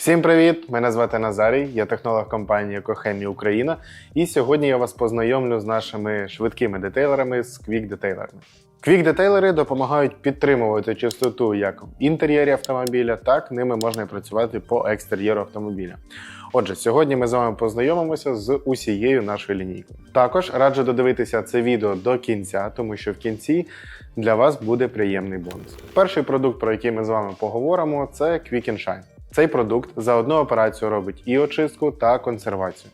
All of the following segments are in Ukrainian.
Всім привіт! Мене звати Назарій, я технолог компанії Екохемія Україна. І сьогодні я вас познайомлю з нашими швидкими детейлерами з квік-детейлерами. Квік-детейлери допомагають підтримувати чистоту як в інтер'єрі автомобіля, так ними можна і працювати по екстер'єру автомобіля. Отже, сьогодні ми з вами познайомимося з усією нашою лінійкою. Також раджу додивитися це відео до кінця, тому що в кінці для вас буде приємний бонус. Перший продукт, про який ми з вами поговоримо, це Quick and Shine. Цей продукт за одну операцію робить і очистку та консервацію.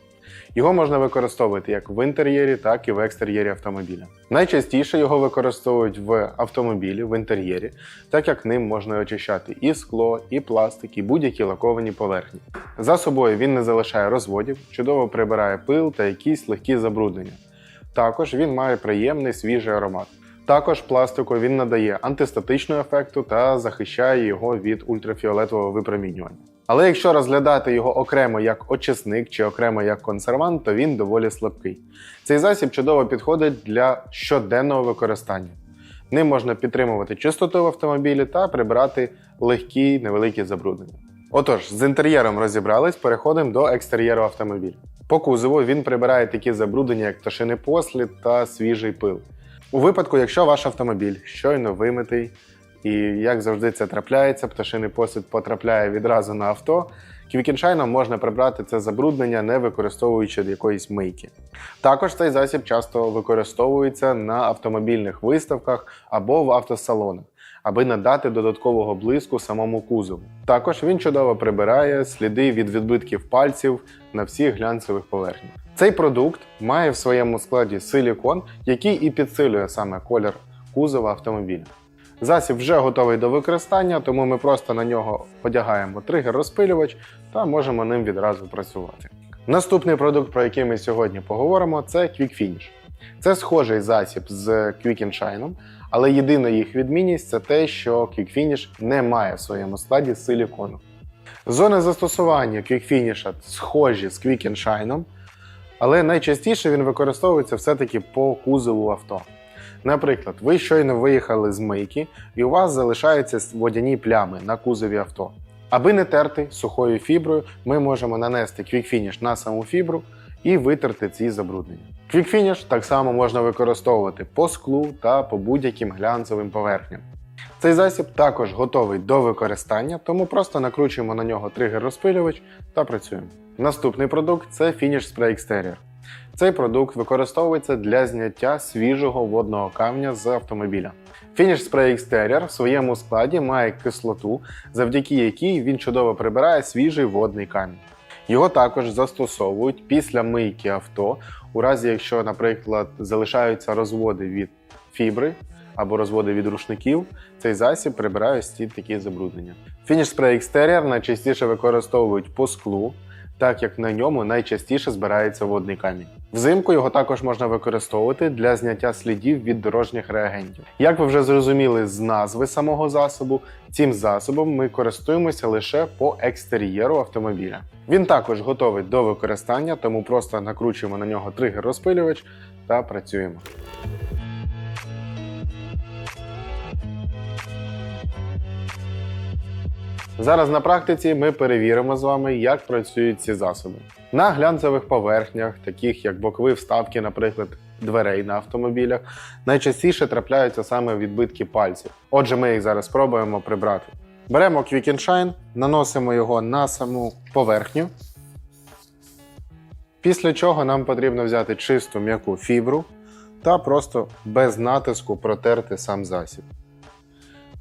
Його можна використовувати як в інтер'єрі, так і в екстер'єрі автомобіля. Найчастіше його використовують в автомобілі, в інтер'єрі, так як ним можна очищати і скло, і пластик, і будь-які лаковані поверхні. За собою він не залишає розводів, чудово прибирає пил та якісь легкі забруднення. Також він має приємний свіжий аромат. Також пластику він надає антистатичного ефекту та захищає його від ультрафіолетового випромінювання. Але якщо розглядати його окремо як очисник чи окремо як консервант, то він доволі слабкий. Цей засіб чудово підходить для щоденного використання. Ним можна підтримувати чистоту в автомобілі та прибирати легкі невеликі забруднення. Отож, з інтер'єром розібрались, переходимо до екстер'єру автомобіля. По кузову він прибирає такі забруднення, як пташиний послід та свіжий пил. У випадку, якщо ваш автомобіль щойно вимитий, і як завжди це трапляється, пташиний посуд потрапляє відразу на авто. Квікіншайном можна прибрати це забруднення, не використовуючи якоїсь мийки. Також цей засіб часто використовується на автомобільних виставках або в автосалонах, аби надати додаткового блиску самому кузову. Також він чудово прибирає сліди від відбитків пальців на всіх глянцевих поверхнях. Цей продукт має в своєму складі силікон, який і підсилює саме колір кузова автомобіля. Засіб вже готовий до використання, тому ми просто на нього одягаємо тригер-розпилювач та можемо ним відразу працювати. Наступний продукт, про який ми сьогодні поговоримо, це Quick Finish. Це схожий засіб з Quick Shine, але єдина їх відмінність це те, що Finish не має в своєму складі силікону. Зони застосування Quick схожі з Quick але найчастіше він використовується все-таки по кузову авто. Наприклад, ви щойно виїхали з мийки, і у вас залишаються водяні плями на кузові авто. Аби не терти сухою фіброю, ми можемо нанести Finish на саму фібру і витерти ці забруднення. Finish так само можна використовувати по склу та по будь-яким глянцевим поверхням. Цей засіб також готовий до використання, тому просто накручуємо на нього тригер-розпилювач та працюємо. Наступний продукт це Finish Spray Exterior. Цей продукт використовується для зняття свіжого водного камня з автомобіля. Finish Spray Exterior в своєму складі має кислоту, завдяки якій він чудово прибирає свіжий водний камінь. Його також застосовують після мийки авто, у разі якщо, наприклад, залишаються розводи від фібри або розводи від рушників, цей засіб прибирає ось такі забруднення. Фініш спрей екстер'єр найчастіше використовують по склу, так як на ньому найчастіше збирається водний камінь. Взимку його також можна використовувати для зняття слідів від дорожніх реагентів. Як ви вже зрозуміли з назви самого засобу, цим засобом ми користуємося лише по екстер'єру автомобіля. Він також готовий до використання, тому просто накручуємо на нього тригер розпилювач та працюємо. Зараз на практиці ми перевіримо з вами, як працюють ці засоби. На глянцевих поверхнях, таких як бокові вставки, наприклад, дверей на автомобілях, найчастіше трапляються саме відбитки пальців. Отже, ми їх зараз спробуємо прибрати. Беремо Quick and Shine, наносимо його на саму поверхню. Після чого нам потрібно взяти чисту м'яку фібру та просто без натиску протерти сам засіб.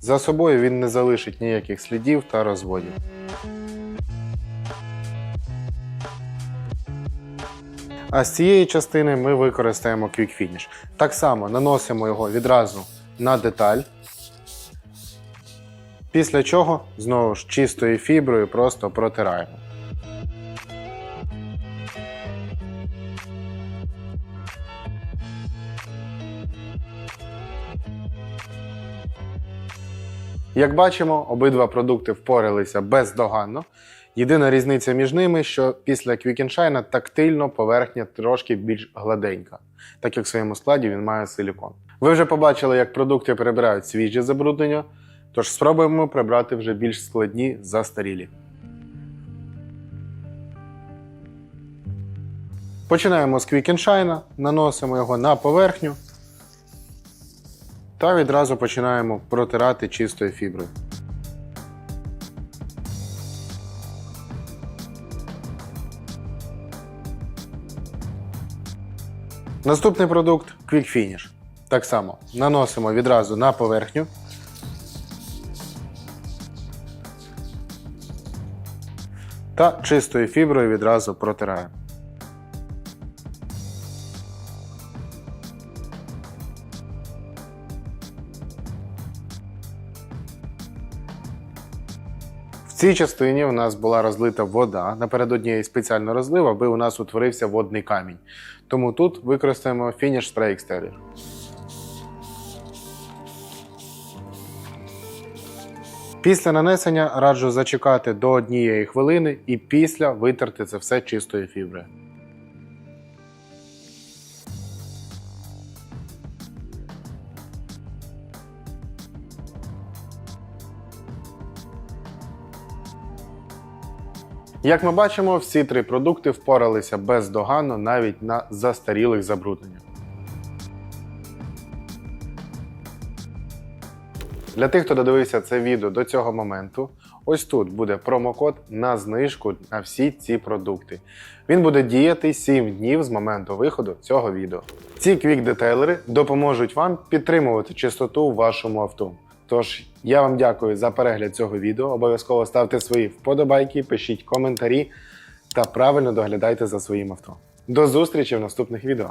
За собою він не залишить ніяких слідів та розводів. А з цієї частини ми використаємо Quick Finish. Так само наносимо його відразу на деталь. Після чого знову ж чистою фіброю просто протираємо. Як бачимо, обидва продукти впоралися бездоганно. Єдина різниця між ними, що після квікеншайна тактильно поверхня трошки більш гладенька, так як в своєму складі він має силікон. Ви вже побачили, як продукти перебирають свіжі забруднення, тож спробуємо прибрати вже більш складні застарілі. Починаємо з Quick наносимо його на поверхню та відразу починаємо протирати чистою фіброю. Наступний продукт Quick Finish. Так само наносимо відразу на поверхню. Та чистою фіброю відразу протираємо. Цій частині у нас була розлита вода напередодні її спеціально розлив, аби у нас утворився водний камінь. Тому тут використаємо фініш спрей Exterior. Після нанесення раджу зачекати до однієї хвилини і після витерти це все чистою фіброю. Як ми бачимо, всі три продукти впоралися бездоганно навіть на застарілих забрудненнях. Для тих, хто додивився це відео до цього моменту, ось тут буде промокод на знижку на всі ці продукти. Він буде діяти 7 днів з моменту виходу цього відео. Ці квік-детейлери допоможуть вам підтримувати чистоту у вашому авто. Тож я вам дякую за перегляд цього відео. Обов'язково ставте свої вподобайки, пишіть коментарі та правильно доглядайте за своїм авто. До зустрічі в наступних відео.